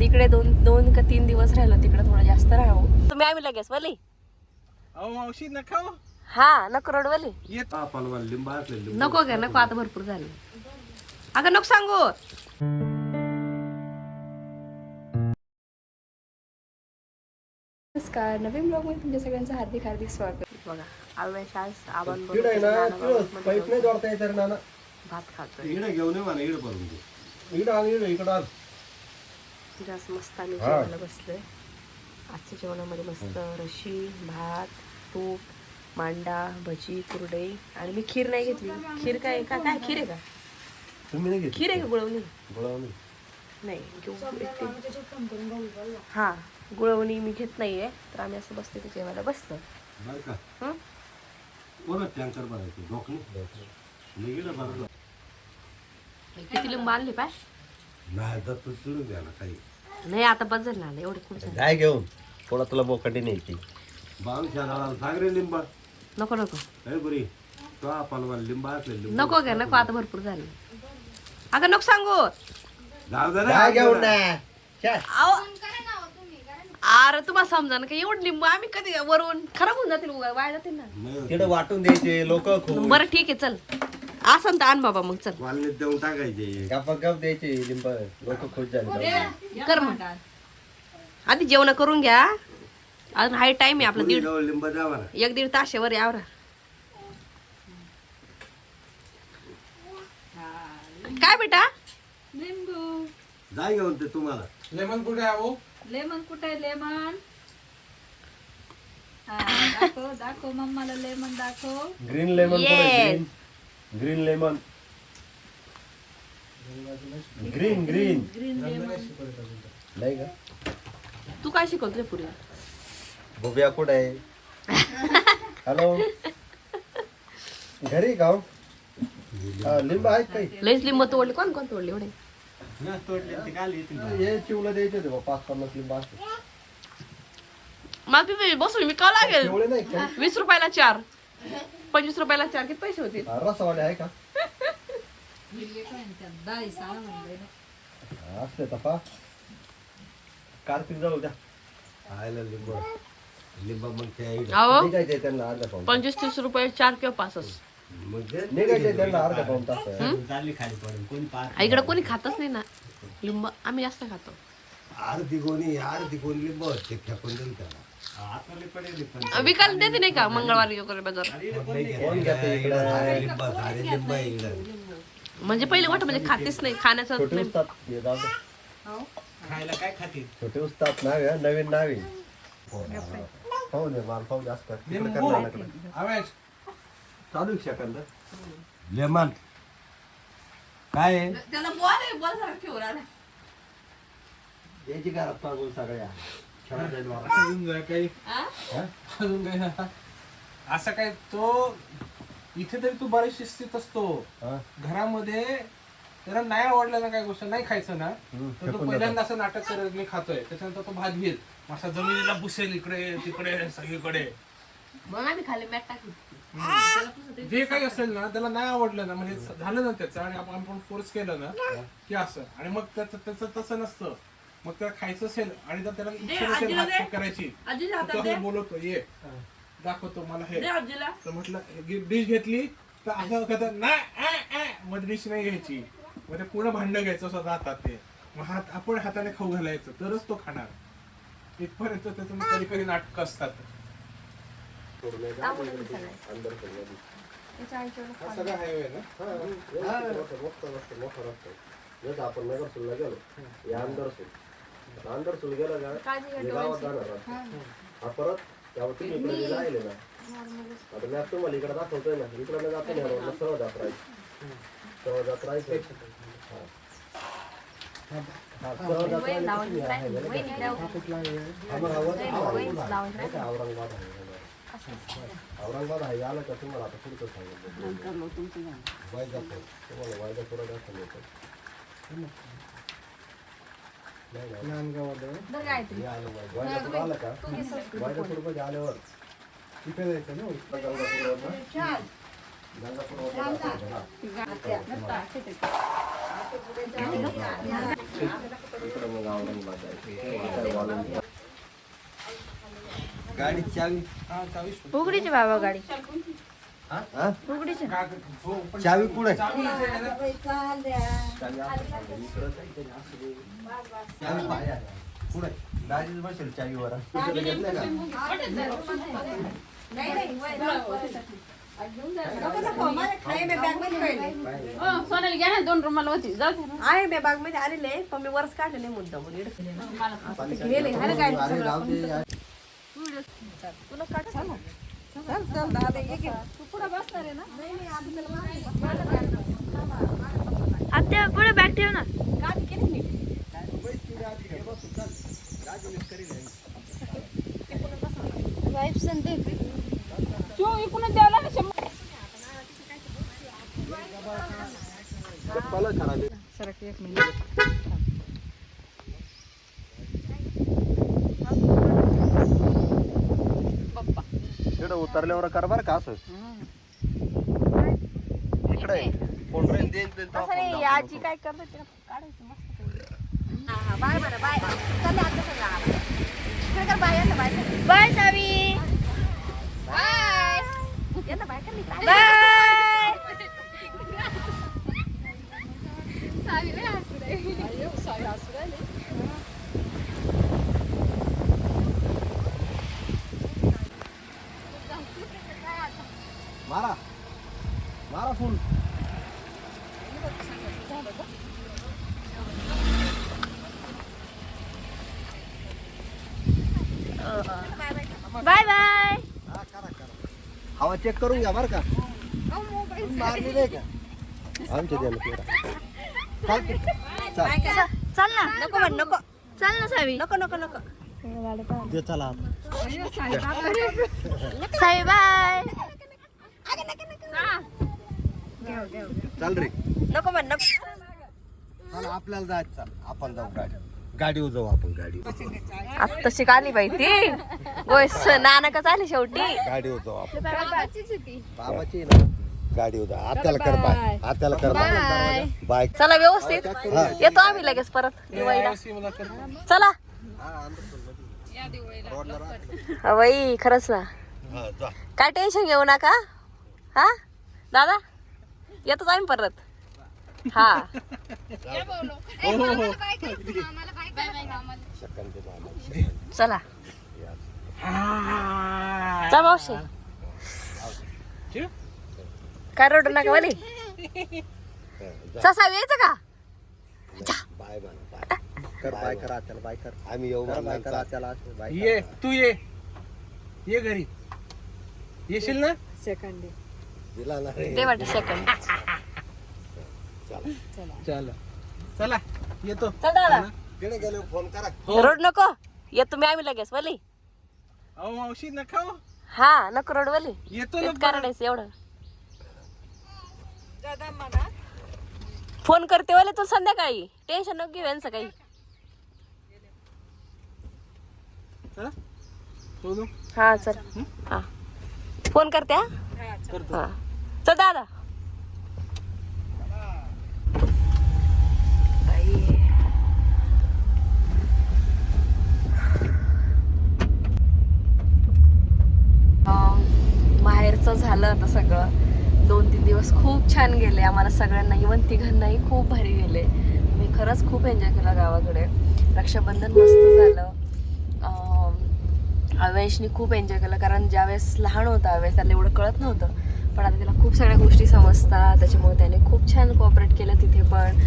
तिकडे दोन दोन का तीन दिवस राहिलो तिकडे थोडं जास्त राहू. तुम्ही आम्ही लगेच बोली अहो मावशी नका हो. हा नको रडवली नको घ्या नको आता भरपूर झाले. अगं नको सांगू. नमस्कार नवीन ब्लॉगमध्ये तुमच्या सगळ्यांचं हार्दिक हार्दिक स्वागत. बघा आवेश आज रे नाना. भात खातोय. इकडे घेऊन इकडे भरून इकडं इकडे इकडं जास्त मस्त आम्ही. जेवायला बसलोय. आजच्या जेवणामध्ये मस्त रशी भात तूप मांडा भजी कुरडई आणि मी खीर नाही घेतली. खीर काय का काय खीर आहे का? तुम्ही नाही घेतली? खीर आहे का? गुळवणी? गोळावणी. नाही. घेऊ. हा. गुळवणी मी घेत नाहीये. तर आम्ही असं बसतो ते जेवायला बसतो किती लिंबू आणले पाय? नाही तर तू चिडून द्या ना काही. नाही आता बस झालं ना एवढे खूप झालं. घेऊन. थोडा तुला बोकडी न्यायची सांग रे लिंबा. नको नको. बरी. तो पालवा लिंबा असले लिंबू नको घ्या नको. आता भरपूर झाले. अगं नको सांगू. जाऊ दे ना घेऊन अहो. अरे तुम्हाला समजा ना का एवढं लिंबू आम्ही कधी वरून खराब होऊन जातील उगा, वाया जातील ना. तिकडे वाटून द्यायचे लोक खूप. बरं ठीक आहे चल. असं तर आण बाबा मग चल. देऊन टाकायचे. गप गप द्यायचे लिंब. लोक खुश झाले कर मग. आधी जेवण करून घ्या. अजून हाय टाइम आहे आपला. दीड लिंब द्यावा ना एक दीड तासावर यावर काय बेटा? लिंबू. जाय घेऊन ते तुम्हाला. लेमन कुठे आहे हो लेमन कुठे आहे लेमन? हा, दाखव दाखव मम्माला लेमन दाखव. Green lemon Yes. Green lemon green green green lemon नाही का? तू काय शिकवतोय पुरी भोबिया कुठे आहे? हॅलो घरी का हो? लिंब. आहेत काही? लईच लिंब तोडले. कोण कोण तोडले एवढे? हे चिवला द्यायचे होते बा, पाच पन्नास लिंब असते मला तिथे बसून मी का लागेल? चिवळे नाही का? वीस रुपयाला चार. पंचवीस रुपयाला चार किती पैसे होतील? रसवाले आहे का? असते तपा कार्तिक जाऊ द्या. आयला लिंब. लिंब मग ते अहो निघायचे त्यांना अर्धा पाऊन पंचवीस तीस रुपये चार किंवा पाचच निघायचे त्यांना अर्धा पाऊन तास. इकडे कोणी खातच नाही ना. लिंब आम्ही जास्त खातो. आरती कोणी आरती कोणी लिंब. ते फेकून देईल त्याला विकायला देते नाही का? मंगळवारी वगैरे बाजार. आहे म्हणजे पहिले गोष्ट म्हणजे खातेच नाही खाण्याचं छोटे नाही. उस्ताद हे जाऊ दे. खायला काय खातील छोटे उस्ताद नाव आहे नवीन नाव आहे पाहू दे माल पाहू जास्त. तिकडे कर्नाटकला. आवेश. चालू शकंद. लेमन. काय? आहे त्याला बॉल बॉल ठेवून आला याची घरात पागून सगळ्या? अजून काय काही अजून काय असं काय तो इथे तरी तू बरेच शिस्तीत असतो. हा? घरामध्ये त्याला नाही आवडलं ना काय गोष्ट नाही खायचं ना हम्म, तर तो फेकून पहिल्यांदा असं नाटक करत मी खातोय. त्याच्यानंतर तो भात घेईल असा जमिनीला बुसेल इकडे तिकडे सगळीकडे. मग आम्ही खाली मॅट टाकली. जे काही असेल ना त्याला नाही आवडलं ना म्हणजे झालं ना त्याचं आणि आपण आपण फोर्स केलं ना की असं. आणि मग त्याचं त्याचं तसं नसतं. मग त्याला खायचं असेल आणि जर त्याला इच्छा नसेल आजीला. करायची आजीला तो हातात दे. असं बोलवतो ये दाखवतो मला हे दे आजीला तर म्हटलं डिश घेतली तर असं कसं नाही मग डिश नाही घ्यायची मग ते पूर्ण भांडं घ्यायचं असं हातात ते मग हात आपण हाताने खाऊ घालायचं तरच तो खाणार इथपर्यंत त्याचं मग कधी कधी नाटक असतात हा सगळा हायवे ना हा, व्यवस्थित मोठं- मोठं रस्ता, मोठा रस्ता आपण नगरसूलला गेलो का हे गावात जाणार रस्ता. हा. परत त्यावर तुम्ही इकडे जायले ना आता मॅप तुम्हाला इकडे दाखवतोय ना इकडे न जातो ना रोडला सरळ जात राहायचं सरळ जात राहायचं हा. हा, सरळ जात राहायचं तुम्ही आहे? ना, आम्हाला आवाज नाही का औरंगाबाद आहे. औरंगाबाद आहे आलं का तुम्हाला आता पुढचं सांगितलं वायदापूर. तुम्हाला वायदापुरा दाखवलं होतं. हे आलं वाय- वायदापूर आलं का? वायदापूरमध्ये आल्यावर. तिथे जायचं ना गंगापूरवर गंगापूरवर इकडं मग औरंगाबाद जायचं. गाडी चावी. उघडीची बाबा गाडी. चावी कुठे? चावी पाया कुठे? दाजीच बसेल चावीवर. सोनाली घ्या ना दोन रुमाल होती जाऊ. आहे मी बागमध्ये आलेले पण मी वरच काढलेले मुद्दा गेले काय अरे राहू सांग तू पुढं बसणार आहे ना? आत्या पुढे बॅग ठेव ना काढ केली मी तू इकडून द्यावला ना शंभर चप्पल खराब आहे. सरक एक मिनिट तिकडं उतरल्यावर कर बरं का असं. इकडे. देईन ते जाऊ आजी. काय करते तिला काढायचं मस्त हा हा बाय बरं बाय. आता सगळं इकडे कर बाय यांना बाय कर. बाय सावी. बाय. यांना बाय कर बाय. मारा मारा फुल बाय बाय हवा चेक करून घ्या बरं का? मारली नाही का? आमच्या द्यायला चालते चाल चल. ना. नको म्हण नको. चल ना सावी. नको नको नको. दे चला. सावी बाय. चाल रे. नको म्हण नको. चाल आपल्याला जायचं. चाल आपण जाऊ गाडी गाडीवर जाऊ आपण गाडीवर. आत्ताशी आली बाई ती? गोस नानकच आली शेवटी. गाडीवर जाऊ आपण. बाबाची ना. गाडीवर जाऊ आत्याला कर बाय. आत्याला कर बाय. बाय. चला व्यवस्थित. हा. येतो आम्ही लगेच परत दिवाळीला. चला. हा बाई खरंच ना. हा, जा. काय टेन्शन घेऊ नका. हा? दादा? येतोच आम्ही परत. हा. चला. चल मावशी. काय रडू नका वाली ससा यायचं का? बाय कर बाय कर आत्याला बाय कर. आम्ही येऊ बाय कर आत्याला बाय ये तू ये. ये घरी. येशील ना? सेकंड दिला ना रे. ते वाटत सेकंड चल. चला येतो. चल दादा. तिकडे गेले फोन करा. हो. रड नको. येतो मी आम्ही लगेच वली. अहो मावशी नका हो. हा नको रड वली. येतो ना इतका रडायचं एवढं. फोन करते वाले तू संध्याकाळी. टेन्शन नको घेऊ यांचं काही. चला. बोलू. हा चल. हा? फोन करते हा? करतो. हा. चल दादा. झालं आता सगळं. दोन तीन दिवस खूप छान गेले. आम्हाला सगळ्यांना इवन तिघांनाही खूप भारी गेले. मी खरंच खूप एन्जॉय केला गावाकडे. रक्षाबंधन मस्त झालं. अवेशने अवेशनी खूप एन्जॉय केलं. कारण ज्यावेळेस लहान होता अवेश त्याला एवढं कळत नव्हतं. पण आता त्याला खूप सगळ्या गोष्टी समजतात. त्याच्यामुळे त्याने खूप छान कोऑपरेट केलं तिथे पण.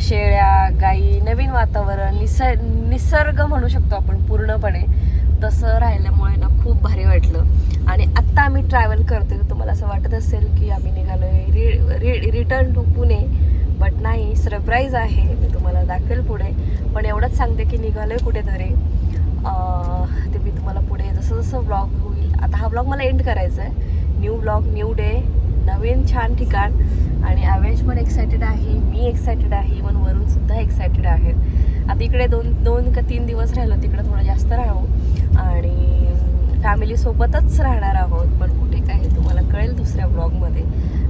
शेळ्या गाई नवीन वातावरण निसर् निसर्ग म्हणू शकतो आपण पूर्णपणे. तसं राहिल्यामुळे ना खूप भारी वाटलं. आणि आत्ता आम्ही ट्रॅव्हल करतो तर तुम्हाला असं वाटत असेल की आम्ही निघालोय re re return to Pune. But नाही सरप्राईज आहे मी तुम्हाला दाखवेल पुढे. पण एवढंच सांगते की निघालो आहे कुठेतरी ते मी तुम्हाला पुढे जसं जसं ब्लॉग होईल. आता हा ब्लॉग मला एंड करायचा आहे. न्यू ब्लॉग न्यू डे नवीन छान ठिकाण. आणि अवेज पण एक्सायटेड आहे मी एक्सायटेड आहे इवन वरूनसुद्धा एक्सायटेड आहेत. आता इकडे दोन दोन का तीन दिवस राहिलो तिकडे थोडं जास्त राहू. आणि फॅमिलीसोबतच राहणार आहोत पण कुठे काय हे तुम्हाला कळेल दुसऱ्या ब्लॉगमध्ये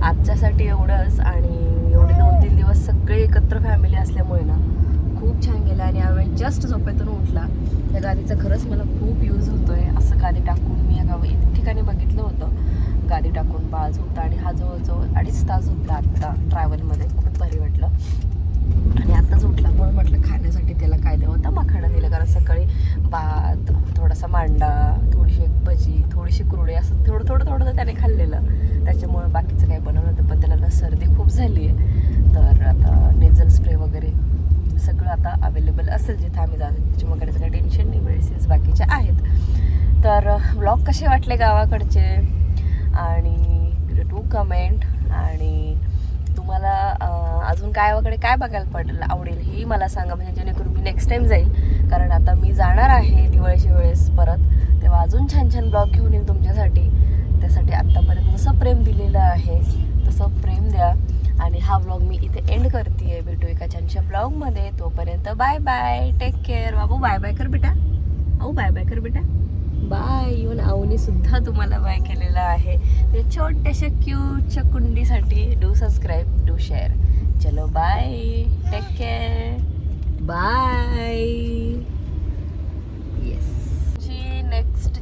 आजच्यासाठी एवढंच आणि एवढे दोन तीन दिवस सगळे एकत्र फॅमिली असल्यामुळे ना खूप छान गेलं आणि यावेळी जस्ट झोपेतून उठला. त्या गादीचा खरंच मला खूप यूज होतो आहे असं गादी टाकून मी या गाव एक ठिकाणी बघितलं होतं. गादी टाकून बाळ झोपता आणि हा जवळजवळ अडीच तास झोपला आत्ता ट्रॅव्हलमध्ये खूप भारी वाटलं. आणि आत्ताच उठला म्हणून म्हटलं खाण्यासाठी त्याला काय द्यावं तर मखाणं दिलं कारण सकाळी बा अंडा थोडीशी एक भजी थोडीशी कुरडे असं थोडं थोडं थोडं तर त्याने खाल्लेलं. त्याच्यामुळं बाकीचं काही बनवलं नव्हतं पण त्याला ना सर्दी खूप झाली आहे. तर आता नेझल स्प्रे वगैरे सगळं आता अवेलेबल असेल जिथे आम्ही जातो त्याच्यामुळे वगैरे काही टेन्शन नाही मेडिसिन्स बाकीचे आहेत. तर ब्लॉग कसे वाटले गावाकडचे? आणि टू कमेंट आणि तुम्हाला अजून काय वगैरे काय बघायला पडेल आवडेल हेही मला सांगा म्हणजे जेणेकरून मी नेक्स्ट टाईम जाईल. कारण आता मी जाणार आहे दिवाळीच्या वेळेस परत. तेव्हा अजून छान छान ब्लॉग घेऊन येईल तुमच्यासाठी. त्यासाठी आत्तापर्यंत जसं प्रेम दिलेलं आहे तसं प्रेम द्या. आणि हा ब्लॉग मी इथे एंड करते भेटू एका छानशा ब्लॉगमध्ये तोपर्यंत बाय बाय टेक केअर बाबू बाय बाय कर बेटा. अहो बाय बाय कर बेटा. बाय येऊन आवनी सुद्धा तुम्हाला बाय केलेला आहे. ते छोट्याशा क्यूटच्या कुंडीसाठी डू सबस्क्राईब डू शेअर चलो bye take care bye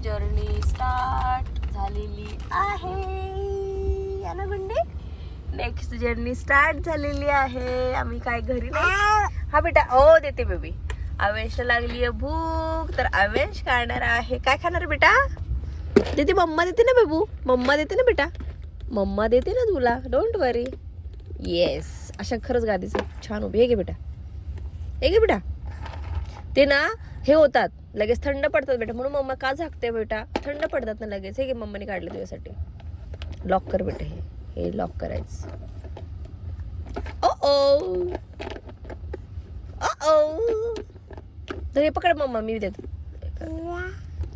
journey start झालेली आहे. ना गुंडे? नेक्स्ट जर्नी स्टार्ट झालेली आहे. आम्ही काय घरी नाही? हा बेटा ओ देते बेबी आवेशला लागली आहे भूक तर अवेश खाणार आहे. काय खाणार बेटा? देते मम्मा देते ना बेबू मम्मा देते ना बेटा. मम्मा देते ना तुला. डोंट वरी येस अशा खरंच गादीचं छान उभी हे घे बेटा? हे घे बेटा? ते ना हे होतात. लगेच थंड पडतात बेटा. म्हणून मम्मा का झाकते बेटा? थंड पडतात ना लगेच. हे घे मम्माने काढलं तुझ्यासाठी. लॉक कर बेटा हे. हे लॉक करायचं. ओ ओ ओ तर हे पकड मम्मा मी देतो.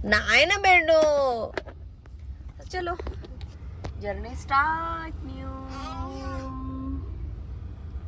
नाही ना बेंडो. चलो. Journey start new